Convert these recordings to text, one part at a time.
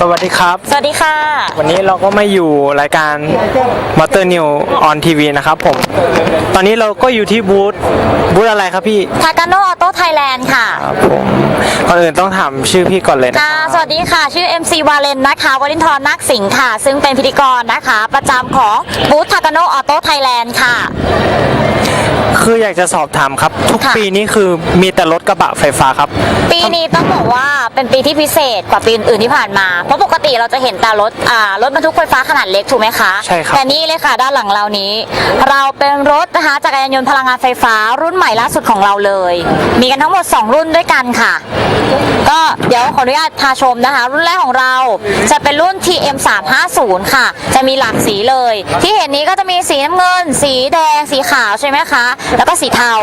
สวัสดีครับ สวัสดีค่ะ วันนี้เราก็มาอยู่รายการ m o t o r New on TV นะครับผม ตอนนี้เราก็อยู่ที่บูธบูธอะไรครับพี่ทากาโนออโต้ไทยแลนด์ค่ะครับผมก่อนอื่นต้องถามชื่อพี่ก่อนเลยนะค่ะสวัสดีค่ะ ชื่อ MC วาเลนนะคะวรินทร์นักสิงห์ค่ะ ซึ่งเป็นพิธีกรนะคะ ประจำของบูธทากาโนออโต้ไทยแลนด์ค่ะคืออยากจะสอบถามครับ ทุกค่ะปีนี้คือมีแต่รถกระบะไฟฟ้าครับ ปีนี้ต้องบอกว่าเป็นปีที่พิเศษกว่าปีอื่นๆที่ผ่านมาเพราะปกติเราจะเห็นแต่รถอ่ารถบรรทุกไฟฟ้าขนาดเล็กถูกไหมคะใช่ครับ แต่นี่เลยค่ะ ด้านหลังเรานี้ เราเป็นรถนะคะจักรยานยนต์พลังงานไฟฟ้ารุ่นใหม่ล่าสุดของเราเลย มีกันทั้งหมด 2 รุ่นด้วยกันค่ะ ก็เดี๋ยวขออนุญาตพาชมนะคะ รุ่นแรกของเราจะเป็นรุ่น TM 350ค่ะ จะมีหลากสีเลย ที่เห็นนี้ก็จะมีสีน้ำเงิน สีแดง สีขาวใช่ไหมคะ แล้วก็สีเทา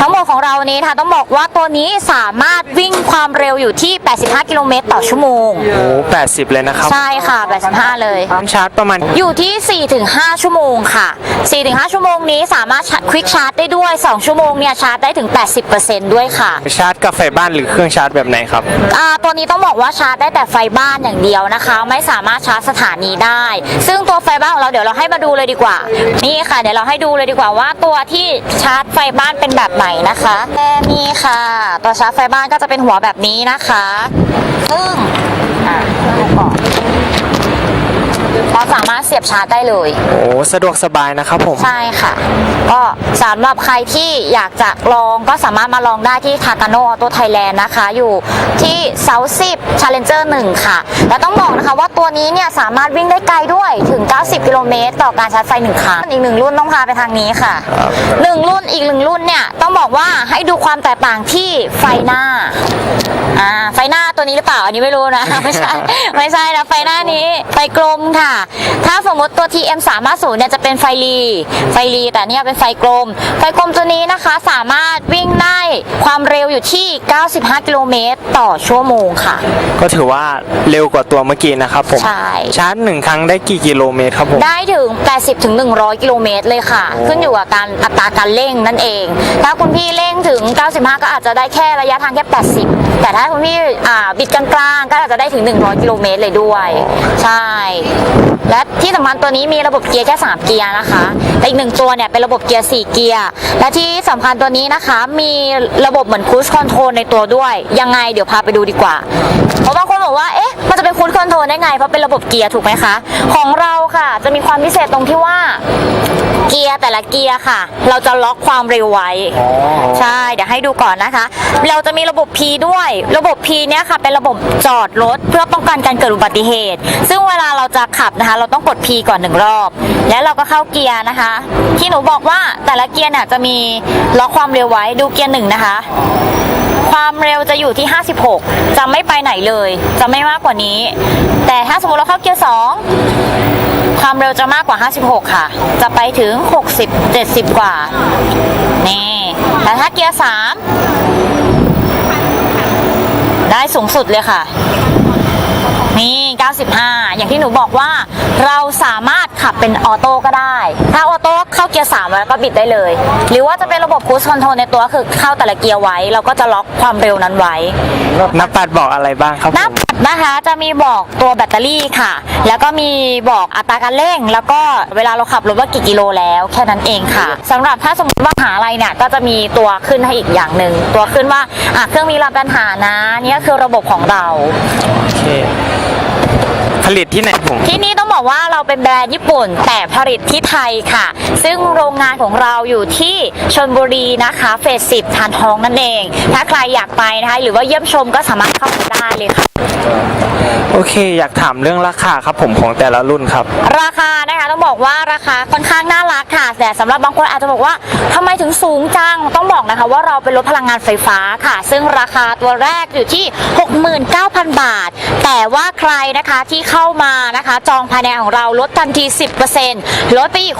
ทั้งหมดของเรานี้นะคะต้องบอกว่าตัวนี้สามารถวิ่งความเร็วอยู่ที่ 85 กิโลเมตรต่อชั่วโมง โอ้แปดสิบเลยนะครับ ใช่ค่ะ 85 เลย ความชาร์จประมาณ อยู่ที่ 4-5 ชั่วโมงค่ะ 4-5 ชั่วโมงนี้สามารถควิกชาร์จได้ด้วย 2 ชั่วโมงเนี่ยชาร์จได้ถึง 80%ด้วยค่ะ ชาร์จกับไฟบ้านหรือเครื่องชาร์จแบบไหนครับอ่าตัวนี้ต้องบอกว่าชาร์จได้แต่ไฟบ้านอย่างเดียวนะคะ ไม่สามารถชาร์จสถานีได้ ซึ่งตัวไฟบ้านของเราเดี๋ยวเราให้มาดูเลยดีกว่า นี่ค่ะเดี๋ยวเราให้ดูเลยดีกว่าว่าตัวที่ชาร์จไฟบ้านเป็นแบบไหนนะคะแค่นี้ค่ะ ตัวชาร์จไฟบ้านก็จะเป็นหัวแบบนี้นะคะซึ่งอ่าดูก่อนเราสามารถเสียบชาร์จได้เลย โอ้สะดวกสบายนะครับผม ใช่ค่ะ ก็สำหรับใครที่อยากจะลองก็สามารถมาลองได้ที่คา t าโนออโตไทยแลนด์นะคะ อยู่ที่เซาสิบชาเลนเจอร์หนึ่งค่ะ แล้วต้องบอกนะคะว่าตัวนี้เนี่ยสามารถวิ่งได้ไกลด้วยถึง 90 กิโลเมตรต่อการชาร์จไฟหนึ่งครั้งอีกหนึ่งรุ่นต้องพาไปทางนี้ค่ะครับหนึ่งรุ่นอีกหนึ่งรุ่นเนี่ยต้องบอกว่าให้ดูความแตกต่างที่ไฟหน้าอ่าไฟหน้าตัวนี้หรือเปล่าอันนี้ไม่รู้นะไม่ใช่ไม่ใช่นะไฟหน้านี้ไฟกลมค่ะถ้าสมมติตัว TM 3 5 0เนี่ยจะเป็นไฟรีไฟรีแต่เนี่ยเป็นไฟกลม ไฟกลมตัวนี้นะคะสามารถวิ่งได้ความเร็วอยู่ที่ 95 กิโลเมตรต่อชั่วโมงค่ะ ก็ถือว่าเร็วกว่าตัวเมื่อกี้นะครับผม ใช่ ชาร์จหนึ่งครั้งได้กี่กิโลเมตรครับผม ได้ถึง 80ถึง100 กิโลเมตรเลยค่ะโอ้ขึ้นอยู่กับการอัตราการเร่งนั่นเอง ถ้าคุณพี่เร่งถึง 95 ก็อาจจะได้แค่ระยะทางแค่ 80 แต่ถ้าคุณพี่อ่าบิดกลางๆก็อาจจะได้ถึง 100 กิโลเมตรเลยด้วย ใช่ you และที่สำคัญตัวนี้มีระบบเกียร์แค่ 3 เกียร์นะคะแต่อีกหนึ่งตัวเนี่ยเป็นระบบเกียร์4เกียร์ และที่สำคัญตัวนี้นะคะมีระบบเหมือนคูชคอนโทรลในตัวด้วย ยังไงเดี๋ยวพาไปดูดีกว่า เพราะบางคนบอกว่าเอ๊ะมันจะเป็นคูชคอนโทรลได้ไง เพราะเป็นระบบเกียร์ถูกไหมคะ ของเราค่ะจะมีความพิเศษตรงที่ว่าเกียร์แต่ละเกียร์ค่ะ เราจะล็อกความเร็วไว้ ใช่ เดี๋ยวให้ดูก่อนนะคะ เราจะมีระบบ P ด้วย ระบบ P เนี่ยค่ะ เป็นระบบจอดรถเพื่อป้องกันการเกิดอุบัติเหตุ ซึ่งเวลาเราจะขับนะคะเราต้องกด P ก่อนหนึ่งรอบ แล้วเราก็เข้าเกียร์นะคะ ที่หนูบอกว่าแต่ละเกียร์เนี่ยจะมีล็อกความเร็วไว้ดูเกียร์หนึ่งนะคะ ความเร็วจะอยู่ที่ 56 จะไม่ไปไหนเลย จะไม่มากกว่านี้ แต่ถ้าสมมติเราเข้าเกียร์2ความเร็วจะมากกว่า 56 ค่ะ จะไปถึง 60 70 กว่า นี่ แต่ถ้าเกียร์3ได้สูงสุดเลยค่ะ นี่ 95 อย่างที่หนูบอกว่าเราสามารถขับเป็นออโต้ก็ได้ ถ้าออโต้เข้าเกียร์3แล้วก็บิดได้เลย หรือว่าจะเป็นระบบคูสคอนโทรลในตัวคือเข้าแต่ละเกียร์ไว้ เราก็จะล็อกความเร็วนั้นไว้ นับปัดบอกอะไรบ้างครับหน้าผม ปัดนะคะจะมีบอกตัวแบตเตอรี่ค่ะ แล้วก็มีบอกอัตราการเร่ง แล้วก็เวลาเราขับรถว่ากี่กิโลแล้ว แค่นั้นเองค่ะสำหรับถ้าสมมติว่าหาอะไรเนี่ยก็จะมีตัวขึ้นให้อีกอย่างหนึ่งตัวขึ้นว่าอะเครื่องมีรับปัญหานะเนี่ยคือระบบของเราโอ เค ผลิตที่ไหนผม ที่นี่ต้องบอกว่าเราเป็นแบรนด์ญี่ปุ่น แต่ผลิตที่ไทยค่ะ ซึ่งโรงงานของเราอยู่ที่ชนบุรีนะคะเฟสสิบทานทองนั่นเอง ถ้าใครอยากไปนะคะ หรือว่าเยี่ยมชมก็สามารถเข้าไปได้เลยค่ะ โอเค อยากถามเรื่องราคาครับผมของแต่ละรุ่นครับ ราคานะคะต้องบอกว่าราคาค่อนข้างน่ารักค่ะแต่สำหรับบางคนอาจจะบอกว่าทำไมถึงสูงจังต้องบอกนะคะ ว่าเราเป็นรถพลังงานไฟฟ้าค่ะ ซึ่งราคาตัวแรกอยู่ที่ 69,000 บาท แต่ว่าใครนะคะที่เข้ามานะคะ จองภายในของเราลดทันที 10%ลดไปอีก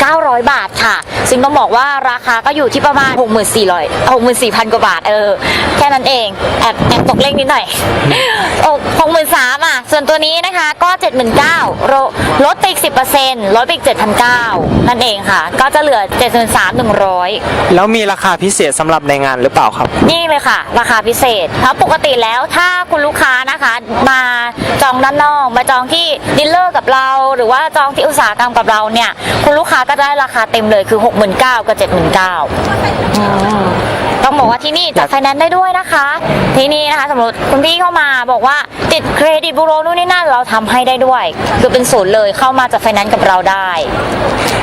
6,900 บาทค่ะ ซึ่งต้องบอกว่าราคาก็อยู่ที่ประมาณ 64,000 64,000 กว่าบาทเออแค่นั้นเองแอบแอบตกเลขนิดหน่อยโอ้73,000อะ ส่วนตัวนี้นะคะก็ 79,000โรลดไปอีก 10%ลดไปอีก 7,900 นั่นเองค่ะ ก็จะเหลือ 73,100 แล้วมีราคาพิเศษสำหรับในงานหรือเปล่าครับ นี่เลยค่ะ ราคาพิเศษ เพราะปกติแล้วถ้าคุณลูกค้านะคะมาจองด้านนอก มาจองที่ดีลเลอร์กับเรา หรือว่าจองที่อุตสาหกรรมกับเราเนี่ย คุณลูกค้าก็จะได้ราคาเต็มเลยคือ 69,000 กับ 79,000อืม ต้องบอกว่าที่นี่จัดไฟแนนซ์ได้ด้วยนะคะ ที่นี่นะคะสมมติคุณพี่เข้ามาบอกว่าติดเครดิตบูโรนู่นนี่นั่นเราทำให้ได้ด้วย คือเป็นศูนย์เลยเข้ามาจัดไฟแนนซ์กับเราได้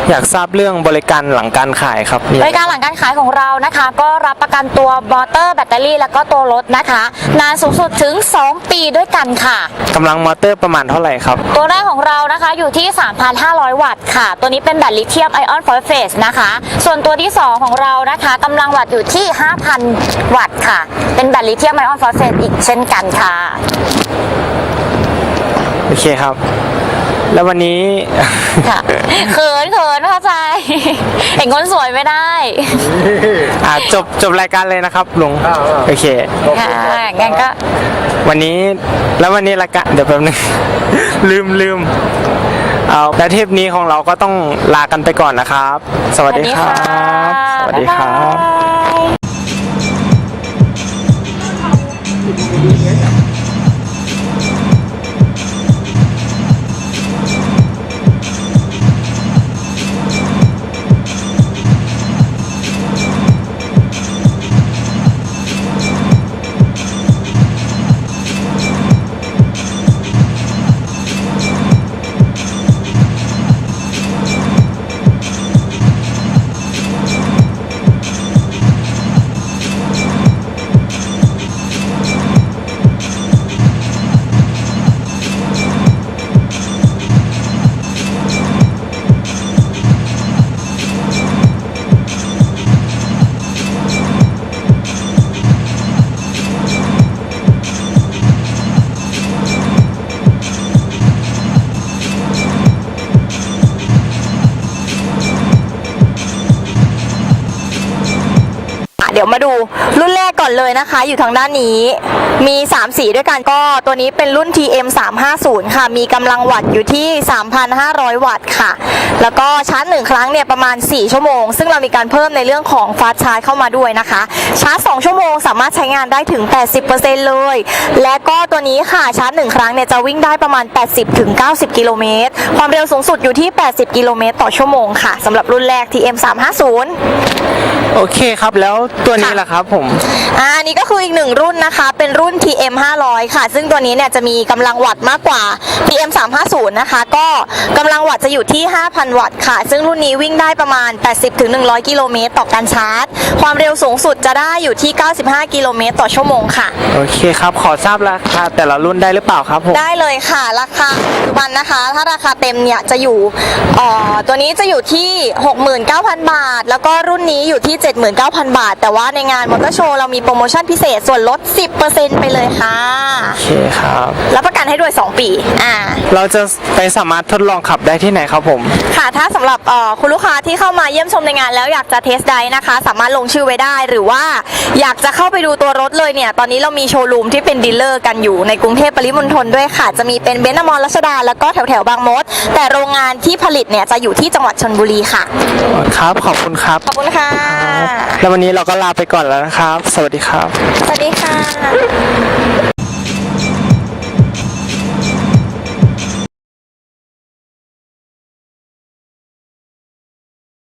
อยากทราบเรื่องบริการหลังการขายครับมีบริการหลังการขายของเรานะคะ ก็รับประกันตัวมอเตอร์แบตเตอรี่ แล้วก็ตัวรถนะคะ นานสูงสุดถึง 2 ปีด้วยกันค่ะกำลังมอเตอร์ประมาณเท่าไหร่ครับ ตัวแรกของเรานะคะอยู่ที่ 3,500 วัตต์ค่ะ ตัวนี้เป็นแบตลิเธียมไอออนฟอสเฟสนะคะ ส่วนตัวที่ 2 ของเรานะคะกำลังวัตต์อยู่ที่5,000 วัตต์ค่ะ เป็นแบตลิเธียมไอออนฟอสเฟสอีกเช่นกันค่ะ โอเคครับ แล้ววันนี้ ค่ะ เขินเขินเข้าใจ เห็นคนสวยไม่ได้อ่าจบจบรายการเลยนะครับลุงโอเค ค่ะงั้นก็ วันนี้แล้ววันนี้รายการเดี๋ยวแป๊บนึง ลืมลืมเอาแล้วเทปนี้ของเราก็ต้องลากันไปก่อนนะครับ สวัสดีครับ สวัสดีครับบ๊ ดี๋ยวมาดูรุ่นแรกก่อนเลยนะคะ อยู่ทางด้านนี้ มี 3 สีด้วยกันก็ตัวนี้เป็นรุ่น TM 350ค่ะ มีกำลังวัตต์อยู่ที่ 3,500 วัตต์ค่ะ แล้วก็ชาร์จ1ครั้งเนี่ยประมาณ 4 ชั่วโมง ซึ่งเรามีการเพิ่มในเรื่องของฟาสชาร์จเข้ามาด้วยนะคะ ชาร์จ 2 ชั่วโมงสามารถใช้งานได้ถึง 80%เลย และก็ตัวนี้ค่ะชาร์จ 1 ครั้งเนี่ยจะวิ่งได้ประมาณ 80-90 กิโลเมตร ความเร็วสูงสุดอยู่ที่ 80 กิโลเมตรต่อชั่วโมงค่ะสำหรับรุ่นแรก TM 350 โอเคครับแล้วตัวนี้ล่ะครับผมอ่าอันนี้ก็คืออีกหนึ่งรุ่นนะคะ เป็นรุ่น TM 500 ค่ะ ซึ่งตัวนี้เนี่ยจะมีกำลังวัตต์มากกว่า TM 350 นะคะ ก็กำลังวัตต์จะอยู่ที่ 5,000 วัตต์ค่ะ ซึ่งรุ่นนี้วิ่งได้ประมาณ 80-100 กิโลเมตรต่อการชาร์จ ความเร็วสูงสุดจะได้อยู่ที่ 95 กิโลเมตรต่อชั่วโมงค่ะ โอเคครับขอทราบราคาแต่ละรุ่นได้หรือเปล่าครับผมได้เลยค่ะ ราคาปัจจุบันนะคะ ถ้าราคาเต็มเนี่ยจะอยู่เอ่อตัวนี้จะอยู่ที่ 69,000 บาท แล้วก็รุ่นนี้อยู่ที่79,000 บาท แต่ว่าในงานมอเตอร์โชว์เรามีโปรโมชั่นพิเศษส่วนลด 10%ไปเลยค่ะ โอเคครับ รับประกันให้ด้วย 2 ปี อ่า เราจะไปสามารถทดลองขับได้ที่ไหนครับผม ค่ะ ถ้าสำหรับเอ่อคุณลูกค้าที่เข้ามาเยี่ยมชมในงานแล้วอยากจะเทสไดนะคะ สามารถลงชื่อไว้ได้หรือว่าอยากจะเข้าไปดูตัวรถเลยเนี่ย ตอนนี้เรามีโชว์รูมที่เป็นดีลเลอร์กันอยู่ในกรุงเทพปริมณฑลด้วยค่ะ จะมีเป็นเบนซ์อมรรัชดาแล้วก็แถวแถวๆบางมด แต่โรงงานที่ผลิตเนี่ยจะอยู่ที่จังหวัดชนบุรีค่ะ ครับ ขอบคุณครับ ขอบคุณค่ะแล้ววันนี้เราก็ลาไปก่อนแล้วนะครับ สวัสดีครับ สวัสดีค่ะ